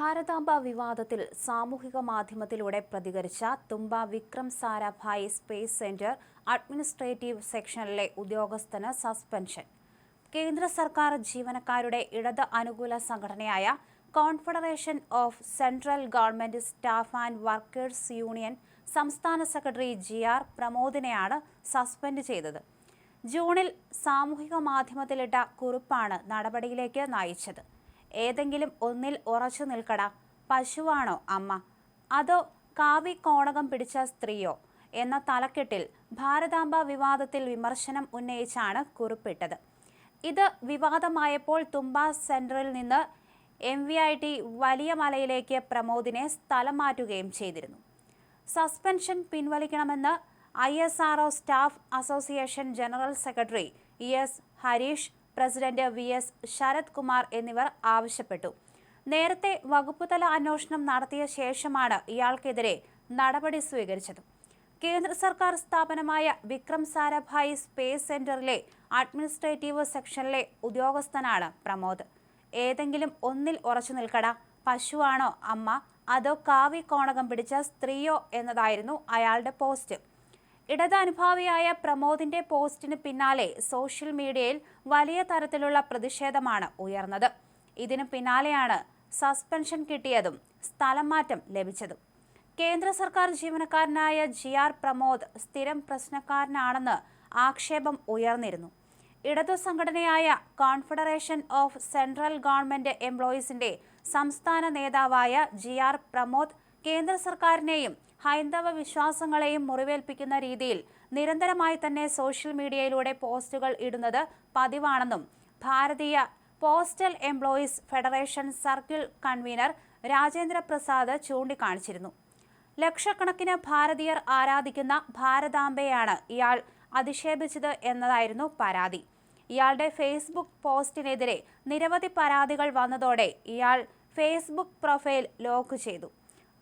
ഭാരതാംബ വിവാദത്തിൽ സാമൂഹിക മാധ്യമത്തിലൂടെ പ്രതികരിച്ച Thumba Vikram Sarabhai space centre administrative സെക്ഷനിലെ ഉദ്യോഗസ്ഥന് സസ്പെൻഷൻ. കേന്ദ്ര സർക്കാർ ജീവനക്കാരുടെ ഇടത് അനുകൂല സംഘടനയായ confederation of central government staff and workers union സംസ്ഥാന സെക്രട്ടറി ജി ആർ പ്രമോദിനെയാണ് സസ്പെൻഡ് ചെയ്തത്. ജൂണിൽ സാമൂഹിക മാധ്യമത്തിലിട്ട കുറിപ്പാണ് നടപടിയിലേക്ക് നയിച്ചത്. ഏതെങ്കിലും ഒന്നിൽ ഉറച്ചു നിൽക്കട. പശുവാണോ അമ്മ? അതോ കാവി കോണകം പിടിച്ച സ്ത്രീയോ? എന്ന തലക്കെട്ടിൽ ഭാരതാംബ വിവാദത്തിൽ വിമർശനം ഉന്നയിച്ചാണ് കുറിപ്പിട്ടത്. ഇത് വിവാദമായപ്പോൾ തുമ്പ സെന്ററിൽ നിന്ന് എം വി ഐ ടി വലിയ മലയിലേക്ക് പ്രമോദിനെ സ്ഥലം മാറ്റുകയും ചെയ്തിരുന്നു. സസ്പെൻഷൻ പിൻവലിക്കണമെന്ന് I S R staff association general secretary E S Harish president V S Sarath Kumar എന്നിവർ ആവശ്യപ്പെട്ടു. നേരത്തെ വകുപ്പുതല അന്വേഷണം നടത്തിയ ശേഷമാണ് ഇയാൾക്കെതിരെ നടപടി സ്വീകരിച്ചത്. കേന്ദ്ര സർക്കാർ സ്ഥാപനമായ വിക്രം സാരാഭായ് സ്പേസ് സെന്ററിലെ അഡ്മിനിസ്ട്രേറ്റീവ് സെക്ഷനിലെ ഉദ്യോഗസ്ഥനാണ് പ്രമോദ്. ഏതെങ്കിലും ഒന്നിൽ ഉറച്ചു നിൽക്കട പശുവാണോ അമ്മ അതോ കാവി കോണകം പിടിച്ച സ്ത്രീയോ എന്നതായിരുന്നു അയാളുടെ പോസ്റ്റ്. ഇടതനുഭാവിയായ പ്രമോദിന്റെ പോസ്റ്റിന് പിന്നാലെ സോഷ്യൽ മീഡിയയിൽ വലിയ തരത്തിലുള്ള പ്രതിഷേധമാണ് ഉയർന്നത്. ഇതിനു പിന്നാലെയാണ് സസ്പെൻഷൻ കിട്ടിയതും സ്ഥലം മാറ്റം ലഭിച്ചതും. കേന്ദ്ര സർക്കാർ ജീവനക്കാരനായ ജി ആർ പ്രമോദ് സ്ഥിരം പ്രശ്നക്കാരനാണെന്ന് ആക്ഷേപം ഉയർന്നിരുന്നു. ഇടതു സംഘടനയായ കോൺഫെഡറേഷൻ ഓഫ് സെൻട്രൽ ഗവൺമെന്റ് എംപ്ലോയീസിന്റെ സംസ്ഥാന നേതാവായ ജി ആർ പ്രമോദ് കേന്ദ്ര സർക്കാരിനെയും ഹൈന്ദവ വിശ്വാസങ്ങളെയും മുറിവേൽപ്പിക്കുന്ന രീതിയിൽ നിരന്തരമായി തന്നെ സോഷ്യൽ മീഡിയയിലൂടെ പോസ്റ്റുകൾ ഇടുന്നത് പതിവാണെന്നും Bharatiya postal employees federation circle convener Rajendra Prasad ചൂണ്ടിക്കാണിച്ചിരുന്നു. ലക്ഷക്കണക്കിന് ഭാരതീയർ ആരാധിക്കുന്ന ഭാരതാംബയാണ് ഇയാൾ അധിക്ഷേപിച്ചത് എന്നതായിരുന്നു പരാതി. ഇയാളുടെ ഫേസ്ബുക്ക് പോസ്റ്റിനെതിരെ നിരവധി പരാതികൾ വന്നതോടെ ഇയാൾ ഫേസ്ബുക്ക് പ്രൊഫൈൽ ലോക്ക് ചെയ്തു.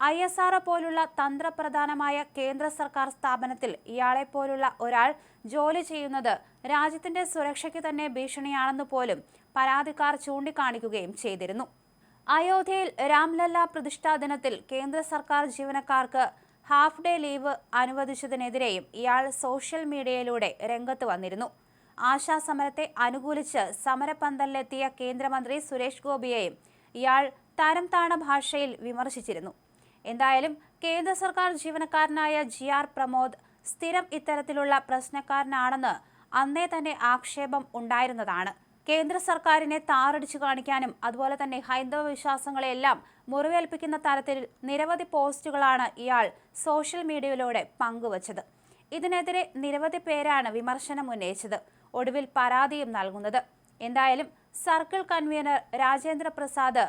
ഐ എസ് ആർ പോലുള്ള തന്ത്രപ്രധാനമായ കേന്ദ്ര സർക്കാർ സ്ഥാപനത്തിൽ ഇയാളെപ്പോലുള്ള ഒരാൾ ജോലി ചെയ്യുന്നത് രാജ്യത്തിന്റെ സുരക്ഷയ്ക്ക് തന്നെ ഭീഷണിയാണെന്ന് പോലും പരാതിക്കാർ ചൂണ്ടിക്കാണിക്കുകയും ചെയ്തിരുന്നു. അയോധ്യയിൽ രാംലല്ല പ്രതിഷ്ഠാ ദിനത്തിൽ കേന്ദ്ര സർക്കാർ ജീവനക്കാർക്ക് ഹാഫ് ഡേ ലീവ് അനുവദിച്ചതിനെതിരെയും ഇയാൾ സോഷ്യൽ മീഡിയയിലൂടെ രംഗത്ത് വന്നിരുന്നു. ആശാസമരത്തെ അനുകൂലിച്ച് സമരപന്തലിലെത്തിയ കേന്ദ്രമന്ത്രി സുരേഷ് ഗോപിയെയും ഇയാൾ തരം താണ ഭാഷയിൽ വിമർശിച്ചിരുന്നു. എന്തായാലും കേന്ദ്ര സർക്കാർ ജീവനക്കാരനായ ജി ആർ പ്രമോദ് സ്ഥിരം ഇത്തരത്തിലുള്ള പ്രശ്നക്കാരനാണെന്ന് അന്നേ തന്നെ ആക്ഷേപം ഉണ്ടായിരുന്നതാണ്. കേന്ദ്ര സർക്കാരിനെ താറടിച്ചു കാണിക്കാനും അതുപോലെ തന്നെ ഹൈന്ദവ വിശ്വാസങ്ങളെല്ലാം മുറിവേൽപ്പിക്കുന്ന തരത്തിൽ നിരവധി പോസ്റ്റുകളാണ് ഇയാൾ സോഷ്യൽ മീഡിയയിലൂടെ പങ്കുവച്ചത്. ഇതിനെതിരെ നിരവധി പേരാണ് വിമർശനം ഉന്നയിച്ചത്. ഒടുവിൽ പരാതിയും നൽകുന്നത്. എന്തായാലും സർക്കിൾ കൺവീനർ രാജേന്ദ്ര പ്രസാദ്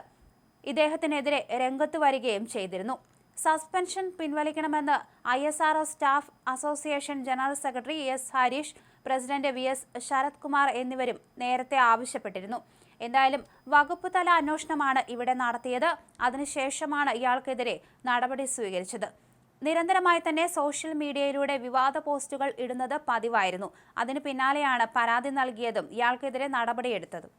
ഇദ്ദേഹത്തിനെതിരെ രംഗത്ത് വരികയും ചെയ്തിരുന്നു. സസ്പെൻഷൻ പിൻവലിക്കണമെന്ന് I S R staff association general secretary S Harish president V S Sarath Kumar എന്നിവരും നേരത്തെ ആവശ്യപ്പെട്ടിരുന്നു. എന്തായാലും വകുപ്പ് തല അന്വേഷണമാണ് ഇവിടെ നടത്തിയത്. അതിനുശേഷമാണ് ഇയാൾക്കെതിരെ നടപടി സ്വീകരിച്ചത്. നിരന്തരമായി തന്നെ സോഷ്യൽ മീഡിയയിലൂടെ വിവാദ പോസ്റ്റുകൾ ഇടുന്നത് പതിവായിരുന്നു. അതിനു പിന്നാലെയാണ് പരാതി നൽകിയതും ഇയാൾക്കെതിരെ നടപടിയെടുത്തതും.